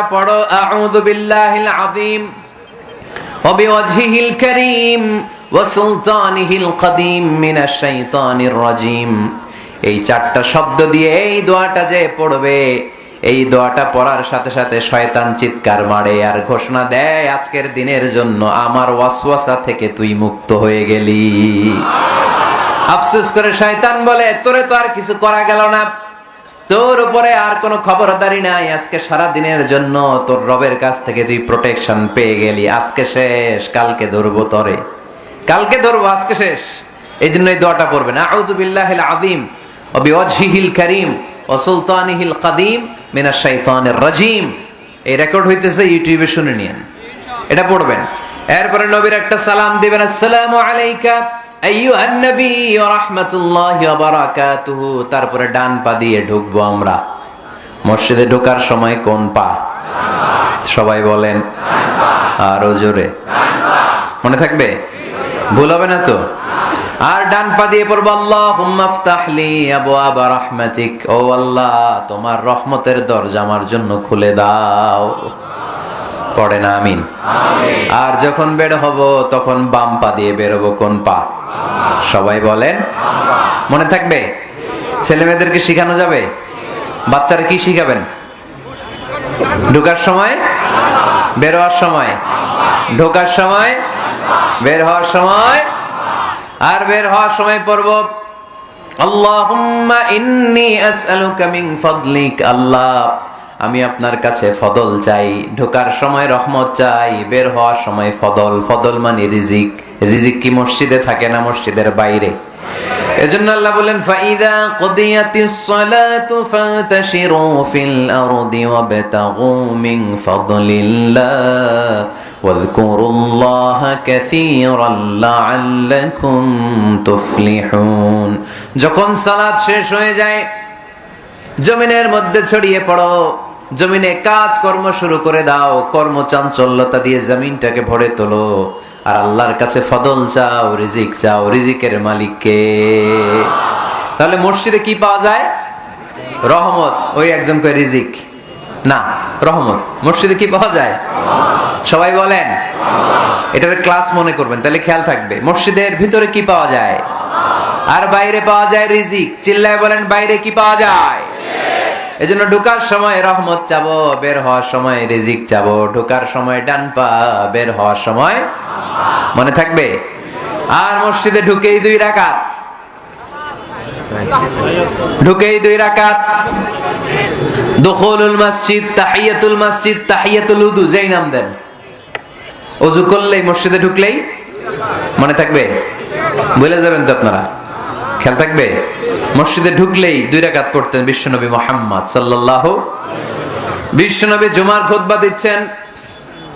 এই দোয়াটা পড়ার সাথে সাথে শয়তান চিৎকার মারে আর ঘোষণা দেয়, আজকের দিনের জন্য আমার ওয়াসওয়াসা থেকে তুই মুক্ত হয়ে গেলি। আফসোস করে শয়তান বলে, তোরে তো আর কিছু করা গেল না। তোর উপরে আর কোনো খবরদারি নাই। আজকে সারা দিনের জন্য তোর রবের কাছ থেকে তুই প্রোটেকশন পেয়ে গেলি। আজকে শেষ, কালকে ধরবো তরে। কালকে ধরবো, আজকে শেষ। এই জন্য এই দোয়াটা পড়বেন। আউযু বিল্লাহিল আযীম, ওয়া বিওয়াজহিহিল কারীম, ওয়া সুলতানিহিল কাদীম, মিনাশ শাইতানির রাজীম। এই রেকর্ড হইতেছে, ইউটিউবে শুনে নিয়েন। এটা পড়বেন। এরপরে নবীর একটা সালাম দিবেন। আসসালামু আলাইকা। তারপরে ডান পা দিয়ে ঢুকবো আমরা। মসজিদে ঢোকার সময় কোন পা? সবাই বলেন, আরও জোরে। মনে থাকবে? ভুল হবে না তো? আর ডান পা দিয়ে পড়ব আবওয়াবা রাহমাতিক। ও আল্লাহ, তোমার রহমতের দরজা আমার জন্য খুলে দাও। পড়ে না, আমিন। আর যখন বের হব, তখন বাম পা দিয়ে বেরোবো কোন পা? সবাই বলেন, মনে থাকবে? ছেলে মেয়েদেরকে শিখানো যাবে? বাচ্চারা কি শিখাবেন? ঢোকার সময়, বের হওয়ার সময়। ঢোকার সময়, বের হওয়ার সময়। আর বের হওয়ার সময় মিন ফাদলিক, আল্লাহ আমি আপনার কাছে ফদল চাই। ঢোকার সময় রহমত চাই, বের হওয়ার সময় ফদল। ফদল মানে রিজিক। রিজিক কি মসজিদে থাকে না মসজিদের বাইরে? এজন্য আল্লাহ বলেন, ফাইদা কদিয়াতিস সালাতু ফাতাশিরু ফিল আরদি ওয়াবতাগু মিন ফাদলিল্লাহ। ওয়াযকুরুল্লাহ কাসীরান লাআল্লাকুম তুফলিহুন। যখন সালাত শেষ হয়ে যায়, জমিনের মধ্যে ছড়িয়ে পড়ো। জমিনে কাজ কর্ম শুরু করে দাও, কর্ম চাঞ্চল্যতা দিয়ে জমিনটাকে ভরে তোলো। আর আল্লাহর কাছে ফদল চাও, রিজিক চাও, রিজিকের মালিককে। তাহলে মসজিদে কি পাওয়া যায়? রহমত। ওই একজন করে রিজিক না, রহমত। মসজিদে কি পাওয়া যায়? সবাই বলেন। এটার ক্লাস মনে করবেন, তাহলে খেয়াল থাকবে। মসজিদের ভিতরে কি পাওয়া যায়? আর বাইরে পাওয়া যায় রিজিক। চিল্লায় বলেন, বাইরে কি পাওয়া যায়? এজন্য ঢুকার সময় রহমত চাবো, বের হওয়ার সময় রিজিক চাবো। ঢুকার সময় ডান পা, বের হওয়ার সময় মনে থাকবে? আর মসজিদে ঢুকেই দুই রাকাত। ঢুকেই দুই রাকাত। দখলুল মসজিদ, তাহিয়াতুল মসজিদ, তাহিয়াতুল উদু, যেই নাম দেন। অজু করলেই, মসজিদে ঢুকলেই মনে থাকবে? বলে যাবেন তো আপনারা। খেয়াল থাকবে? মসজিদে ঢুকলেই দুই রাকাত পড়তেন বিশ্বনবী মোহাম্মদ সাল্লাল্লাহু বিশ্বনবী জুমার খুতবা দিচ্ছেন।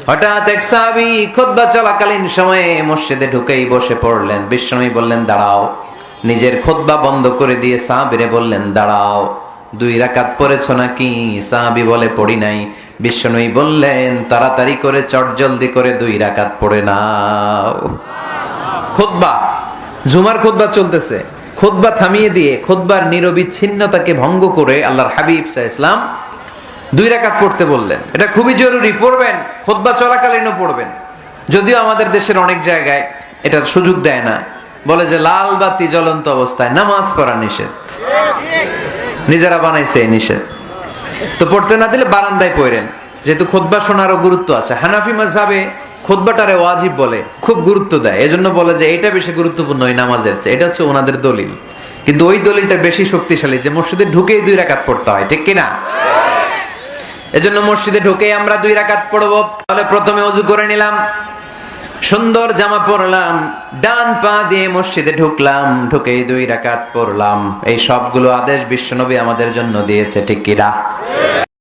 হঠাৎ এক সাহাবী খুতবা চলাকালীন সময়ে মসজিদে ঢুকেই বসে পড়লেন। বিশ্বনবী বললেন, দাঁড়াও। নিজের খুতবা বন্ধ করে দিয়ে সাহাবীরে বললেন, দাঁড়াও, দুই রাকাত পড়েছ নাকি? সাহাবী বলে, পড়ি নাই। বিশ্বনবী বললেন, তাড়াতাড়ি করে চটজলদি করে দুই রাকাত পড়ে নাও। খুতবা জুমার খুতবা চলতেছে। খুতবা থামিয়ে দিয়ে, খুতবার নিরবিচ্ছিন্নতাকে ভঙ্গ করে আল্লাহর হাবিব সাহ ইসলাম দুই রাকাত পড়তে বললেন। এটা খুবই জরুরি, পড়বেন, খুতবা চলাকালীনও পড়বেন। যদিও আমাদের দেশের অনেক জায়গায় এটার সুযোগ দেয় না। বলে যে লাল বাতি জ্বলন্ত অবস্থায় নামাজ পড়া নিষেধ। নিজেরা বানাইছে এই নিষেধ। তো পড়তে না দিলে বারান্দায় পড়েন। যেহেতু খোদবা শোনারও গুরুত্ব আছে। হানাফি মাঝাবে খোদবাটারে ওয়াজিব বলে, খুব গুরুত্ব দেয়। এজন্য বলে যে এটা বেশি গুরুত্বপূর্ণ ওই নামাজের এটা হচ্ছে ওনাদের দলিল। কিন্তু ওই দলিলটা বেশি শক্তিশালী যে, মসজিদে ঢুকেই দুই রাকাত পড়তে হয়, ঠিক কিনা? এজন্য মসজিদে ঢুকেই আমরা দুই রাকাত পড়ব। তাহলে প্রথমে অজু করে নিলাম। সুন্দর জামা পরলাম, ডান পা দিয়ে মসজিদে ঢুকলাম, ঢুকেই দুই রাকাত পড়লাম। এই সবগুলো আদেশ বিশ্বনবী আমাদের জন্য দিয়েছে, ঠিক কিনা?